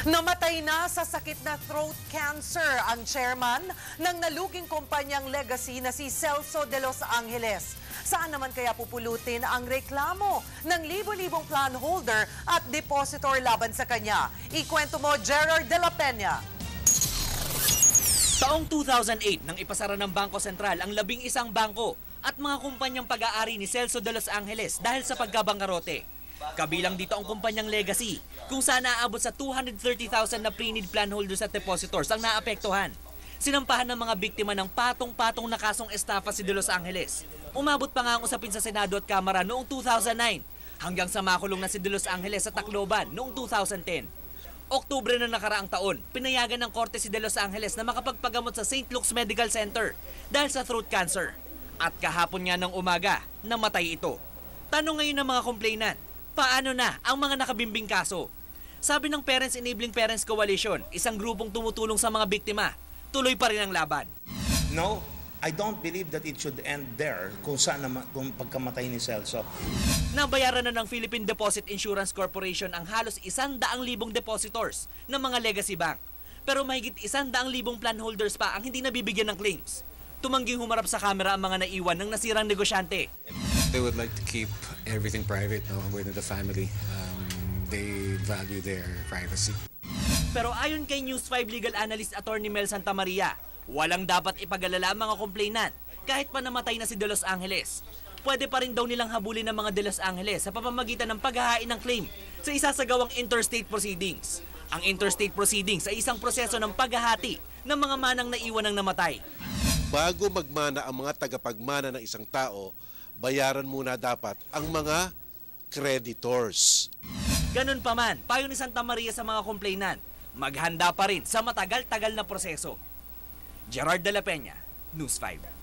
Namatay na sa sakit na throat cancer ang chairman ng naluging kumpanyang legacy na si Celso de Los Angeles. Saan naman kaya pupulutin ang reklamo ng libo-libong plan holder at depositor laban sa kanya? Ikwento mo, Gerard de la Peña. Taong 2008 nang ipasara ng Bangko Sentral ang labing isang bangko at mga kumpanyang pag-aari ni Celso de Los Angeles dahil sa pagkabangkarote. Kabilang dito ang kumpanyang Legacy, kung saan naaabot sa 230,000 na pre-need plan holders at depositors ang naapektuhan. Sinampahan ng mga biktima ng patong-patong na kasong estafa si De Los Angeles. Umabot pa nga ang usapin sa Senado at Kamara noong 2009 hanggang sa makulong na si De Los Angeles sa Tacloban noong 2010. Oktubre na nakaraang taon, pinayagan ng korte si De Los Angeles na makapagpagamot sa St. Luke's Medical Center dahil sa throat cancer. At kahapon nga ng umaga, namatay ito. Tanong ngayon ng mga complainant, paano na ang mga nakabimbing kaso? Sabi ng Parents Enabling Parents Coalition, isang grupong tumutulong sa mga biktima, tuloy pa rin ang laban. No, I don't believe that it should end there kung saan naman, kung pagkamatay ni Celso. Nabayaran na ng Philippine Deposit Insurance Corporation ang halos isandaang libong depositors ng mga legacy bank. Pero mahigit isandaang libong plan holders pa ang hindi nabibigyan ng claims. Tumangging humarap sa kamera ang mga naiwan ng nasirang negosyante. They would like to keep everything private no, within the family. Um, they value their privacy. Pero ayon kay News 5 legal analyst attorney Mel Santa Maria, walang dapat ipagalala ang mga complainant kahit pa namatay na si De Los Angeles. Pwede pa rin daw nilang habulin ng mga De Los Angeles sa pamamagitan ng paghahain ng claim sa isasagawang interstate proceedings. Ang interstate proceedings ay isang proseso ng paghahati ng mga manang naiwan ng namatay. bago magmana ang mga tagapagmana ng isang tao, bayaran muna dapat ang mga creditors. Ganun pa man, payo ni Santa Maria sa mga complainant, maghanda pa rin sa matagal-tagal na proseso. Gerard de la Peña, News 5.